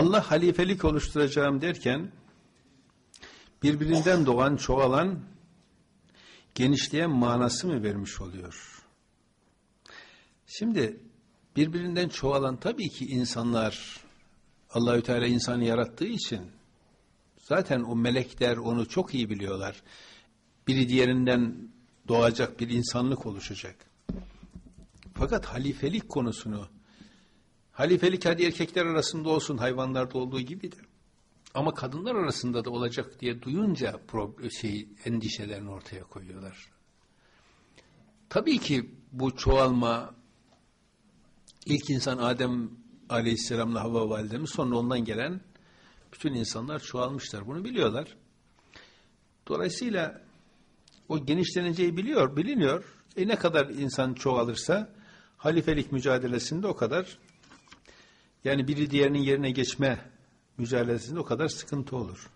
Allah halifelik oluşturacağım derken birbirinden doğan, çoğalan, genişleyen manası mı vermiş oluyor? Şimdi birbirinden çoğalan tabii ki insanlar Allahü Teala insanı yarattığı için zaten o melekler onu çok iyi biliyorlar. Biri diğerinden doğacak bir insanlık oluşacak. Fakat halifelik konusunu halifelik hadi erkekler arasında olsun hayvanlarda olduğu gibi de ama kadınlar arasında da olacak diye duyunca şey endişelerini ortaya koyuyorlar. Tabii ki bu çoğalma ilk insan Adem Aleyhisselam'la Havva validemiz sonra ondan gelen bütün insanlar çoğalmışlar. Bunu biliyorlar. Dolayısıyla o genişleneceği biliyor, biliniyor. E ne kadar insan çoğalırsa halifelik mücadelesinde o kadar yani biri diğerinin yerine geçme mücadelesinde o kadar sıkıntı olur.